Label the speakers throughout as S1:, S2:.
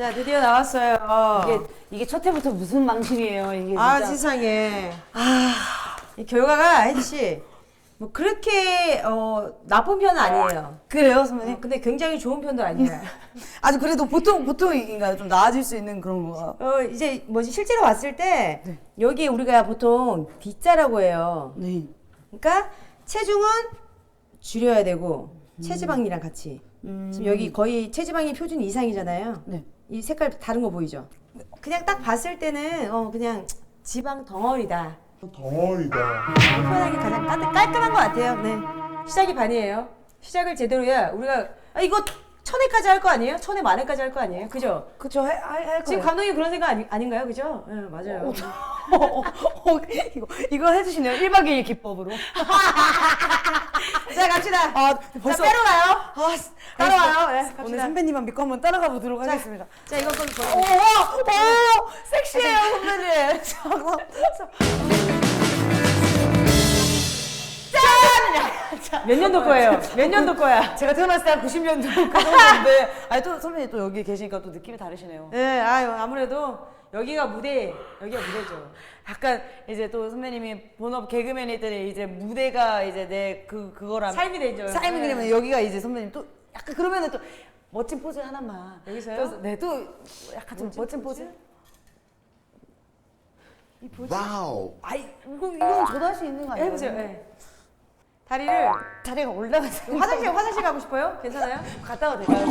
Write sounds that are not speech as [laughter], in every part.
S1: 자, 드디어 나왔어요.
S2: 이게 이게 첫 해부터 무슨 망신이에요 이게 진짜.
S1: 아, 세상에. 이 결과가 혜지 씨, 뭐 그렇게 어, 나쁜 편은 아니에요.
S2: 그래요 선배님?
S1: 어, 근데 굉장히 좋은 편도 아니에요. [laughs]
S2: 아주 그래도 보통 보통인가요? 좀 나아질 수 있는 그런 거가.
S1: 어, 이제 뭐지 실제로 봤을 때 여기 우리가 보통 D자라고 해요.
S2: 네.
S1: 그러니까 체중은 줄여야 되고 체지방이랑 같이.
S2: 음.
S1: 지금 여기 거의 체지방이 표준 이상이잖아요.
S2: 네.
S1: 이 색깔 다른 거 보이죠? 그냥 딱 봤을 때는 어 그냥 지방 덩어리다.
S3: 덩어리다.
S1: 표현하기 가장 깔- 깔끔한 것 같아요. 네. 시작이 반이에요. 시작을 제대로 해야 우리가 아 이거 천회까지 할 거 아니에요? 천회 만회까지 할 거 아니에요? 그죠?
S2: 그쵸 할, 할, 할
S1: 지금
S2: 거예요.
S1: 감독님 그런 생각 아니, 아닌가요? 그죠? 네, 맞아요.
S2: 어, 어, 어, 이거 이거 해주시네요 1박 2일 기법으로. [laughs]
S1: 자 갑시다.
S2: 아 벌써
S1: 자 빼러 가요.
S2: 아,
S1: 따라와요. 네,
S2: 오늘
S1: 갑시다.
S2: 선배님만 믿고 한번 따라가 보도록 하겠습니다.
S1: 자 이거 좀
S2: 오,
S1: 보세요.
S2: 오, 오, 섹시해요 선배님. 잠깐.
S1: 몇 년도 거예요? 몇 년도 거야?
S2: 제가 태어났을 때 한 90년도 그 정도인데, [laughs] 아니 또 선배님 또 여기 계시니까 또 느낌이 다르시네요.
S1: 네, 아유 아무래도 여기가 무대, 여기가 무대죠.
S2: 약간 이제 또 선배님이 본업 개그맨일 때는 이제 무대가 이제 내 그 그거라면
S1: 삶이 되죠.
S2: 삶이
S1: 네.
S2: 그러면 여기가 이제 선배님 또 약간 그러면은 또 멋진 포즈 하나만
S1: 여기서요?
S2: 또, 네, 또 약간 좀 멋진 포즈.
S3: 와우.
S2: 아이 이거 이건 저도 할 수 있는 거 아니에요?
S1: 해보세요. 네. 다리를
S2: 다리가 올라가서
S1: 화장실 [laughs] 화장실 가고 싶어요? 괜찮아요?
S2: 갔다 와도 될까요?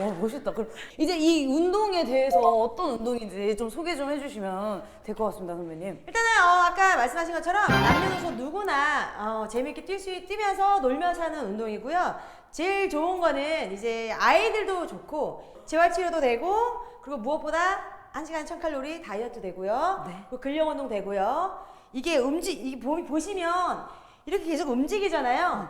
S2: 오, 와 멋있다. 그럼 이제 이 운동에 대해서 어떤 운동인지 좀 소개 좀 해주시면 될 것 같습니다, 선배님.
S1: 일단은 어, 아까 말씀하신 것처럼 남녀노소 누구나 어, 재밌게 뛸 수 뛰면서 놀면서 하는 운동이고요. 제일 좋은 거는 이제 아이들도 좋고 재활치료도 되고 그리고 무엇보다 1시간 1000칼로리 다이어트 되고요.
S2: 네.
S1: 그리고 근력 운동 되고요. 이게 움직 이 보, 보시면 이렇게 계속 움직이잖아요.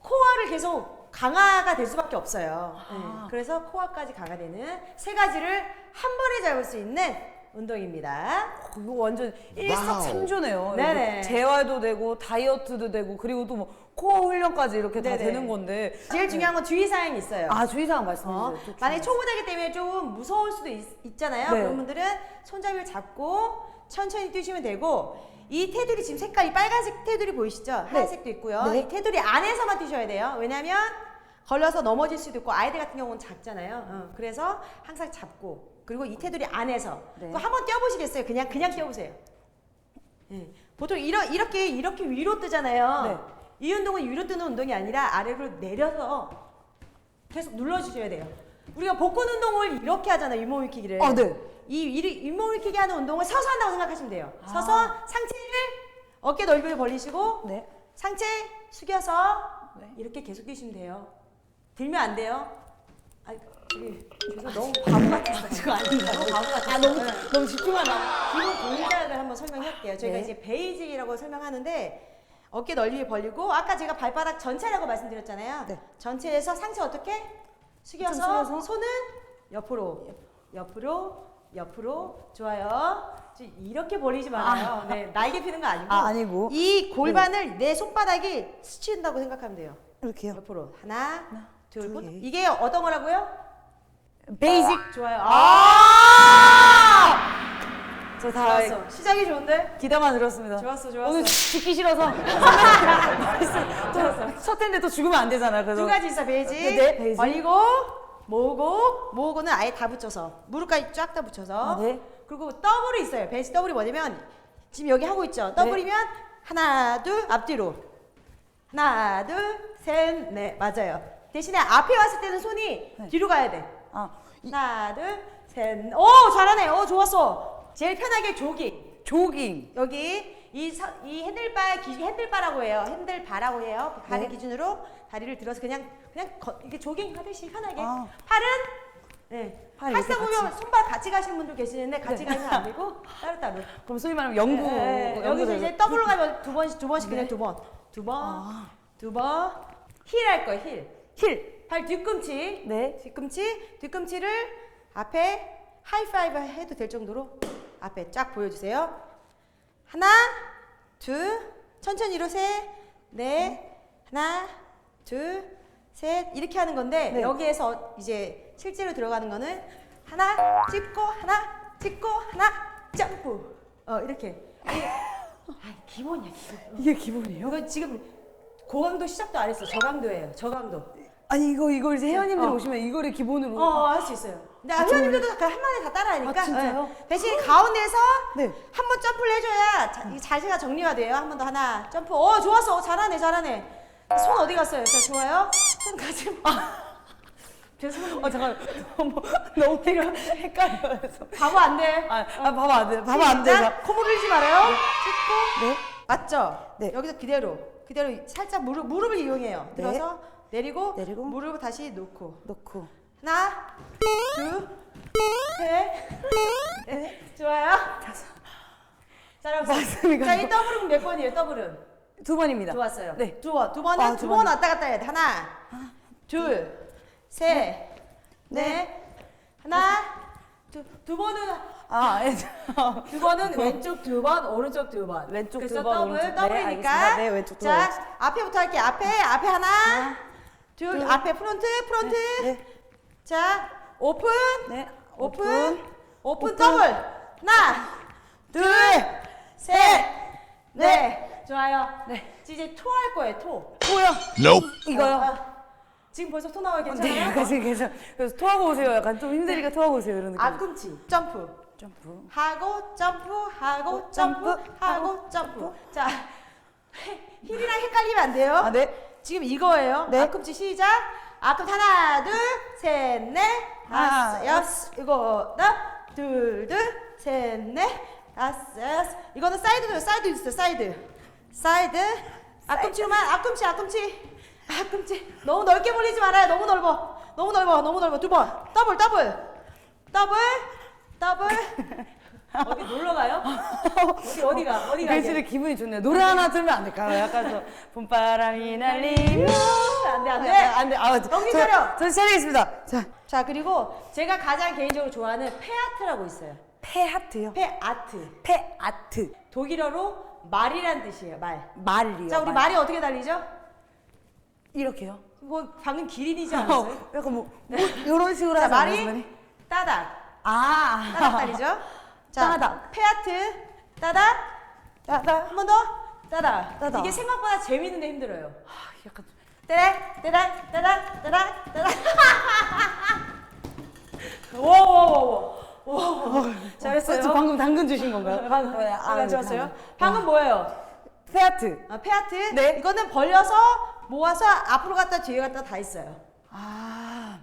S1: 코어를 계속 강화가 될 수밖에 없어요. 네. 그래서 코어까지 강화되는 세 가지를 한 번에 잡을 수 있는 운동입니다.
S2: 어, 이거 완전 일석삼조네요.
S1: 네네.
S2: 이거 재활도 되고 다이어트도 되고 그리고 또 뭐 코어 훈련까지 이렇게 다
S1: 네네.
S2: 되는 건데.
S1: 제일 중요한 건 주의사항이 있어요.
S2: 아 주의사항 말씀해
S1: 어,
S2: 주세요.
S1: 만약에 초보자기 때문에 좀 무서울 수도 있, 잖아요
S2: 네.
S1: 그런 분들은 손잡이를 잡고 천천히 뛰시면 되고 이 테두리 지금 색깔이 빨간색 테두리 보이시죠? 하얀색도 있고요.
S2: 네.
S1: 이 테두리 안에서만 뛰셔야 돼요. 왜냐면 걸려서 넘어질 수도 있고 아이들 같은 경우는 작잖아요. 어, 그래서 항상 잡고 그리고 이 테두리 안에서
S2: 네.
S1: 그거 한번 뛰어보시겠어요? 그냥 그냥 뛰어보세요. 예. 보통 이러, 이렇게 이렇게 위로 뜨잖아요.
S2: 네.
S1: 이 운동은 위로 뜨는 운동이 아니라 아래로 내려서 계속 눌러주셔야 돼요. 우리가 복근 운동을 이렇게 하잖아요. 윗몸 일으키기를.
S2: 아, 네.
S1: 이 일으키기 하는 운동을 서서 한다고 생각하시면 돼요.
S2: 아.
S1: 서서 상체를 어깨 넓이를 벌리시고
S2: 네.
S1: 상체 숙여서
S2: 네.
S1: 이렇게 계속 뛰시면 돼요. 들면 안 돼요. 아, 저기 그래서 너무 바보 같았어.
S2: 지금?
S1: 너무 바보 같았어.
S2: 아 너무
S1: 네.
S2: 너무 집중하나.
S1: 기본 동작을 한번 설명할게요. 저희가
S2: 네.
S1: 이제 베이직이라고 설명하는데 어깨 넓이 벌리고 아까 제가 발바닥 전체라고 말씀드렸잖아요.
S2: 네.
S1: 전체에서 상체 어떻게 숙여서,
S2: 숙여서.
S1: 손은 옆으로 옆으로 옆으로 좋아요. 저 이렇게 벌리지 말아요. 네, 날개 피는 거 아니고.
S2: 아, 아니고.
S1: 이 골반을 내 손바닥이 스친다고 생각하면 돼요.
S2: 이렇게요.
S1: 옆으로 하나, 둘,
S2: 둘,
S1: 셋.
S2: 셋.
S1: 이게 어떤 거라고요?
S2: 베이직.
S1: 좋아요. 아!
S2: 저 다
S1: 좋았어. 시작이 좋은데?
S2: 기다만 들었습니다.
S1: 좋았어, 좋았어.
S2: 오늘 듣기 싫어서. [laughs] 또첫 텐데 또 죽으면 안 되잖아요. 그래서
S1: 두 가지 있어 베이직.
S2: 네, 네, 베이직.
S1: 벌리고 모으고 모으고는 아예 다 붙여서 무릎까지 쫙 다 붙여서.
S2: 아, 네.
S1: 그리고 더블이 있어요. 베이직 더블이 뭐냐면 지금 여기 하고
S2: 네.
S1: 있죠. 더블이면 하나 둘 앞뒤로 하나 둘 셋 넷 맞아요. 대신에 앞에 왔을 때는 손이
S2: 네.
S1: 뒤로 가야 돼.
S2: 아 이-
S1: 하나 둘 셋 오 잘하네. 오 좋았어. 제일 편하게 조깅.
S2: 조깅.
S1: 여기 이, 서- 이 핸들바 기, 핸들바라고 해요. 핸들바라고 해요. 발을
S2: 네.
S1: 기준으로 다리를 들어서 그냥 그냥 거, 이렇게 조깅 하듯이 편하게.
S2: 아.
S1: 팔은 네.
S2: 팔 이렇게
S1: 보면 손발 같이 가시는 분도 계시는데 같이
S2: 네.
S1: 가면 안 되고 따로 따로. [laughs]
S2: 그럼 소위 말하면 연구.
S1: 네, 네.
S2: 연구
S1: 여기서. 이제 더블로 가면 두 번씩 두 번씩 그냥 두 번, 두 번,
S2: 아.
S1: 두 번. 힐 할 거예요. 힐.
S2: 힐.
S1: 발 뒤꿈치.
S2: 네.
S1: 뒤꿈치, 뒤꿈치를 앞에 하이파이브 해도 될 정도로 앞에 쫙 보여주세요. 하나, 둘, 천천히로 셋, 넷, 하나, 둘, 셋 이렇게 하는 건데
S2: 네.
S1: 여기에서 이제 실제로 들어가는 거는 하나 찍고 하나 찍고 하나 점프. 어 이렇게. 아, 기본이야 기본.
S2: 이게 기본이에요?
S1: 이거 지금 고강도 시작도 안 했어. 저강도예요. 저강도.
S2: 아니 이거 이걸 이제 회원님들
S1: 어.
S2: 오시면 이거를 기본으로
S1: 어, 할 수 있어요. 근데 아, 회원님들도 다 한마디 다 따라하니까.
S2: 아, 진짜요?
S1: 네. 대신 가운데서
S2: 네.
S1: 한 번 점프를 해줘야 자, 이 자세가 정리가 돼요. 한 번 더 하나 점프. 어, 좋았어. 어, 잘하네, 잘하네. 손 어디 갔어요? 자, 좋아요. 손 가지 마. [laughs] 죄송합니다.
S2: 어 잠깐 너무 너무 헷갈려- 헷갈려서
S1: 바보 안 돼.
S2: 아, 아 봐봐 안 돼. 봐봐 안 돼.
S1: 시작. 코 물리지 말아요. 찍고.
S2: 네.
S1: 맞죠?
S2: 네.
S1: 여기서 그대로. 그대로 살짝 무릎, 무릎을 이용해요.
S2: 네.
S1: 들어서 내리고,
S2: 내리고.
S1: 무릎을 다시 놓고.
S2: 넣고
S1: 하나, 둘, 셋, 넷. 좋아요. 잘하고
S2: 맞습니다.
S1: 자, 이 더블은 몇 번이에요? 더블은
S2: 두 번입니다.
S1: 좋았어요.
S2: 네.
S1: 두 번, 두 번은
S2: 아,
S1: 두두번
S2: 번.
S1: 왔다 갔다 해야 돼. 하나, 둘, 셋, 넷, 하나, 두, 두 번은
S2: 아, 예. [laughs]
S1: 두 번은 왼쪽 두 번, 오른쪽 두 번.
S2: 왼쪽
S1: 그래서
S2: 두 번,
S1: 더블,
S2: 오른쪽. 네,
S1: 더블이니까.
S2: 알겠습니다. 네, 왼쪽 두 번,
S1: 자. 앞에부터 할게요. 앞에, 앞에 하나, 둘,
S2: 둘.
S1: 앞에 프론트, 프론트.
S2: 네.
S1: 자, 오픈,
S2: 네.
S1: 오픈,
S2: 오픈.
S1: 더블. 하나, 둘, 셋, 넷. 좋아요.
S2: 네.
S1: 이제 토 할 거예요, 토.
S2: 뭐야?
S3: Nope.
S2: 이거요?
S1: 아, 지금 벌써 토 나와요,
S2: 네,
S1: 괜찮아요?
S2: 그래서 그래서 그래서 토하고 오세요. 약간 좀 힘드니까 토하고 오세요 이런 느낌.
S1: 앞꿈치, 점프.
S2: 점프.
S1: 하고 점프 하고 점프
S2: 점프,
S1: 하고 점프 자 [laughs] 힐이랑 헷갈리면 안 돼요
S2: 아 네.
S1: 지금 이거예요
S2: 네.
S1: 앞꿈치 시작 앞꿈치 하나 둘 셋넷.
S2: 하나,
S1: 다섯 여섯. 일곱 둘둘 셋 넷. 다섯 여섯. 이거는 사이드 사이드 있어 사이드. 사이드. 앞꿈치로만. 앞꿈치 앞꿈치. 앞꿈치. 너무 넓게 벌리지 말아요. 너무 넓어. 너무 넓어. 너무 넓어. 두 번. 더블 더블. 더블 더블 어디 놀러 가요? 어디 어디가 어디가
S2: 글씨를 기분이 좋네요. 노래 하나 들면 안 될까요? 약간 좀 봄바람이 날리며
S1: 안돼 안돼
S2: 안돼 아
S1: 정신
S2: 저-
S1: 차려.
S2: 저 차리겠습니다. 자
S1: 자 그리고 제가 가장 개인적으로 좋아하는 페아트라고 있어요
S2: 페하트요.
S1: 페아트
S2: 페아트
S1: 독일어로 말이란 뜻이에요 말.
S2: 말이요.
S1: 자 우리
S2: 말.
S1: 말이 어떻게 달리죠?
S2: 이렇게요.
S1: 뭐 방금 기린이지
S2: 어,
S1: 않았어요?
S2: 약간 뭐, 뭐 이런 식으로
S1: 자
S2: 하지
S1: 말이 따닥
S2: 아
S1: 따닥 달리죠? 자
S2: 따닥.
S1: 페아트. 따닥
S2: 따다.
S1: 한번 더. 따닥
S2: 따닥.
S1: 이게 생각보다 재밌는데 힘들어요.
S2: 아, 약간
S1: 따닥 따닥 따닥 따닥 따닥 오오오오 잘했어요.
S2: 저 방금 당근 주신 건가요?
S1: 방금.
S2: 네,
S1: 아,
S2: 네,
S1: 좋았어요. 방금 뭐예요?
S2: 페아트.
S1: 아, 페아트?
S2: 네.
S1: 이거는 벌려서 모아서 앞으로 갔다 뒤에 갔다 다 있어요.
S2: 아.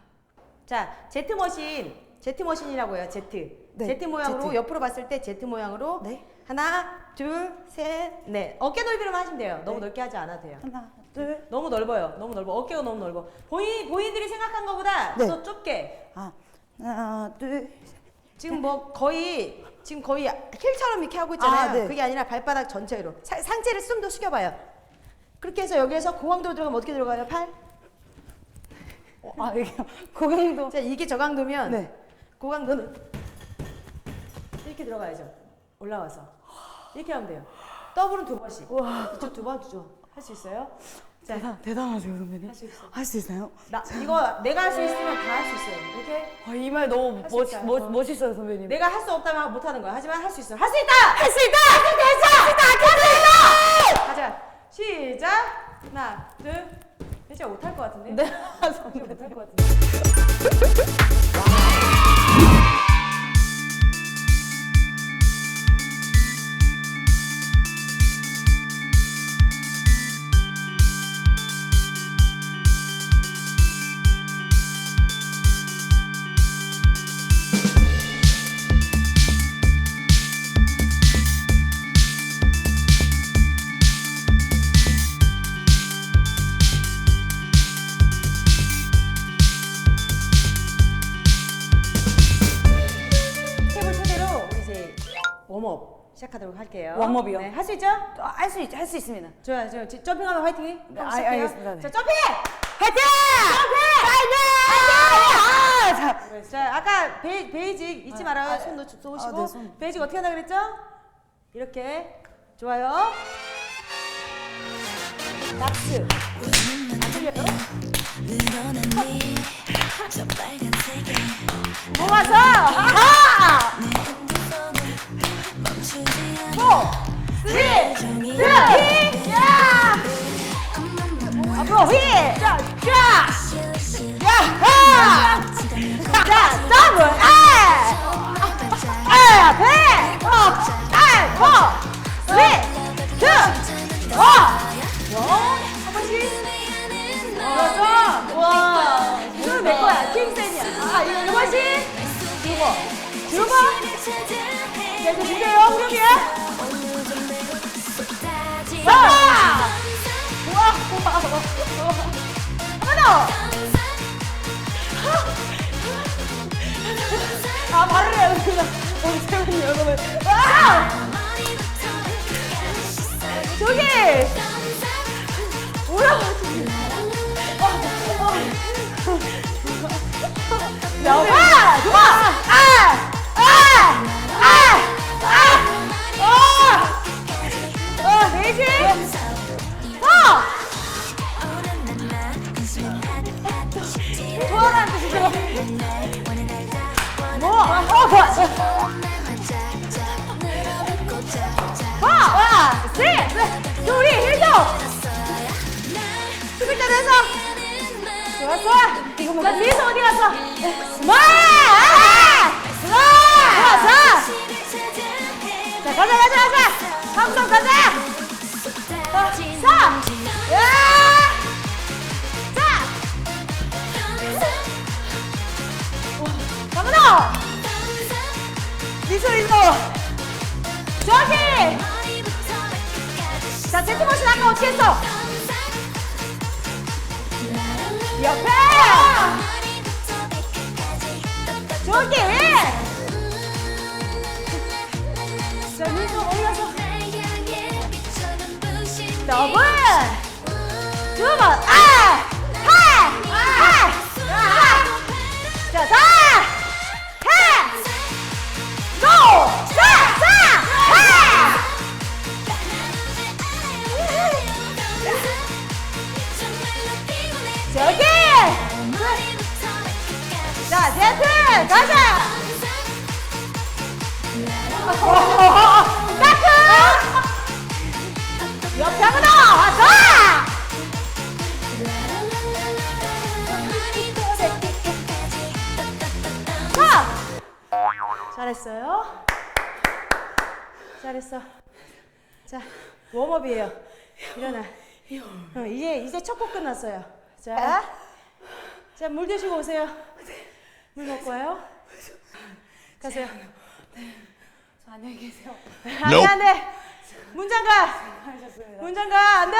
S1: 자 제트 머신. 제트 머신이라고 해요 제트
S2: 네,
S1: 제트 모양으로
S2: 제트.
S1: 옆으로 봤을 때 제트 모양으로
S2: 네.
S1: 하나 둘 셋 넷 어깨 넓이로만 하시면 돼요 너무
S2: 네.
S1: 넓게 하지 않아도 돼요
S2: 하나 둘.
S1: 너무 넓어요 너무 넓어 어깨가 너무 넓어 본인 본인들이 생각한 것보다
S2: 네.
S1: 더 좁게
S2: 아 하나 둘.
S1: 지금 뭐 거의 지금 거의 힐처럼 이렇게 하고 있잖아요
S2: 아, 네.
S1: 그게 아니라 발바닥 전체로 사- 상체를 좀 더 숙여봐요 그렇게 해서 여기에서 공항도로 들어가면 어떻게 들어가요 팔?
S2: 어, 아 이게 고강도.
S1: 자 이게 저강도면
S2: 네.
S1: 고강도는 이렇게 들어가야죠. 올라와서 이렇게 하면 돼요. 더블은 두 번씩.
S2: 와.
S1: 이쪽 두 번, 두번 할수 있어요? 자,
S2: 대단 대단하세요 선배님.
S1: 할수 있어.
S2: 할수 있나요?
S1: 나 이거 내가 할 수 있으면 다 할 수 있어요. 오케이?
S2: 아, 이말 너무
S1: 할수
S2: 멋,
S1: 있어요.
S2: 멋,
S1: 어.
S2: 멋있어요 선배님.
S1: 내가 할 수 없다면 못 하는 거야. 하지만 할 수 있어. 할수 있다.
S2: 할 수 있다. 할 수 있다. 할 수 있다.
S1: 가자. 시작. 하나, 둘. 진짜 못할 것 같은데?
S2: 네.
S1: 진짜 못할 것 같은데? 시작하도록 할게요.
S2: 웜업이요?
S1: 네, 할 수 있죠?
S2: 할 수 있, 할수 있습니다.
S1: 좋아요, 좋아요. 지- 점핑하면 화이팅.
S2: 네, 아. 알겠습니다. 네.
S1: 자, 점핑!
S2: 화이팅! 파이팅! 아, 자,
S1: 자, 아까 베, 베이직 잊지 말아요.
S2: 아,
S1: 손 놓- 쏘시고.
S2: 아, 네, 손.
S1: 베이직 어떻게 한다 그랬죠? 이렇게. 좋아요. 납스. 안 들려요? 모아서 야! 앞으로 휘! 자, 쫙! 야하! 자, 더블 아! 아, 아 발을 해야 되구나 우리 세훈이 여러분 와 저기? 뭐야 여봐 [laughs] 좋아. 아! 아! 아! 뒤에서 어디 갔어? 마! 아! 좋아! 좋았어! 자, 가자, 가자, 가자! 함성 가자! 어, 사! 야! 자! 강은호! 미소, 미소! 저기! 자, 세트머신 아까 어떻게 했어? 옆에! 저기! 자, 미소 올려서 더블! 두 번! 아! 하! 하! 하! 자, 사! 가자! 따크! 옆에 한번 더! 자! 잘했어요. 잘했어. 자, 웜업이에요. 일어나. 어, 이제, 이제 첫 곡 끝났어요. 자. 자, 물 드시고 오세요. 물 먹고 와요. 가세요.
S2: 안녕히 계세요.
S1: 안 돼, 안 돼. 문장 가. 문장 가. 안 돼.